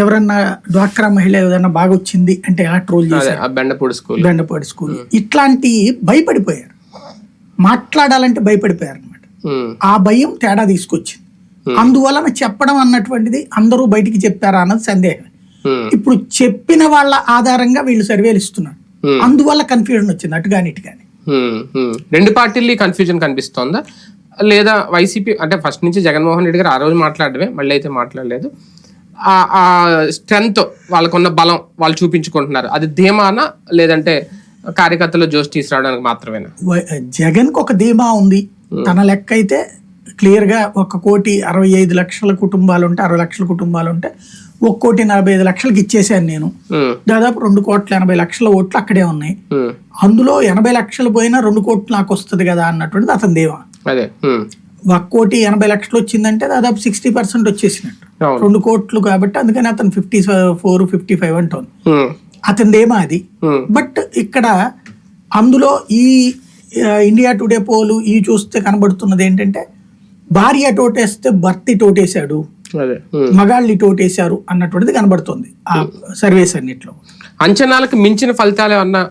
ఎవరన్నా డ్వాక్రా మహిళ ఏదైనా బాగా వచ్చింది అంటే ఎలా ట్రోల్ చేశారు? ఆ బెండపూడి స్కూల్. బెండపాడు స్కూల్. ఇట్లాంటి భయపడిపోయారు. మాట్లాడాలంటే భయపడిపోయారు అనమాట ఆ భయం తేడా తీసుకొచ్చింది. అందువలన చెప్పడం అన్నటువంటిది అందరూ బయటికి చెప్పారా అన్నది సందేహం ఇప్పుడు చెప్పిన వాళ్ళ ఆధారంగా వీళ్ళు సర్వేలు ఇస్తున్నారు. అందువల్ల కన్ఫ్యూజన్ వచ్చింది అటు కానీ ఇటు కానీ. రెండు పార్టీలు కన్ఫ్యూజన్ కనిపిస్తోందా? లేదా వైసీపీ అంటే ఫస్ట్ నుంచి జగన్మోహన్ రెడ్డి గారు ఆ రోజు మాట్లాడమే మళ్ళీ అయితే మాట్లాడలేదు. ఆ స్ట్రెంగ్త్ వాళ్ళకున్న బలం వాళ్ళు చూపించుకుంటున్నారు. అది ధీమానా లేదంటే కార్యకర్తలు జోష్ తీసుకురావడానికి మాత్రమేనా? వ- జగన్కు ఒక ధీమా ఉంది. తన లెక్క అయితే క్లియర్గా ఒక కోటి అరవై ఐదు లక్షల కుటుంబాలు ఉంటే అరవై లక్షల కుటుంబాలు ఉంటే ఒక కోటి నలభై ఐదు లక్షలకి ఇచ్చేసాను నేను. దాదాపు రెండు కోట్ల ఎనభై లక్షల ఓట్లు అక్కడే ఉన్నాయి. అందులో ఎనభై లక్షలు పోయినా రెండు కోట్లు నాకు వస్తుంది కదా అన్నటువంటిది అతని ఉమ్, ఒక కోటి ఎనభై లక్షలు వచ్చిందంటే దాదాపు సిక్స్టీ పర్సెంట్ వచ్చేసినట్టు. రెండు కోట్లు కాబట్టి అందుకని అతను ఫిఫ్టీ ఫోర్ ఫిఫ్టీ ఫైవ్ అంటోంది. అతనిదేమో అది. బట్ ఇక్కడ అందులో ఈ ఇండియా టుడే పోలు ఈ చూస్తే కనబడుతున్నది ఏంటంటే భార్య టోటేస్తే భర్తీ టోటేశాడు. మగాళ్ళి టోటేశారు అన్నటువంటిది కనబడుతుంది ఆ సర్వేస్ అన్నిట్లో అంచనాలకు మించిన ఫలితాలు ఏమన్నా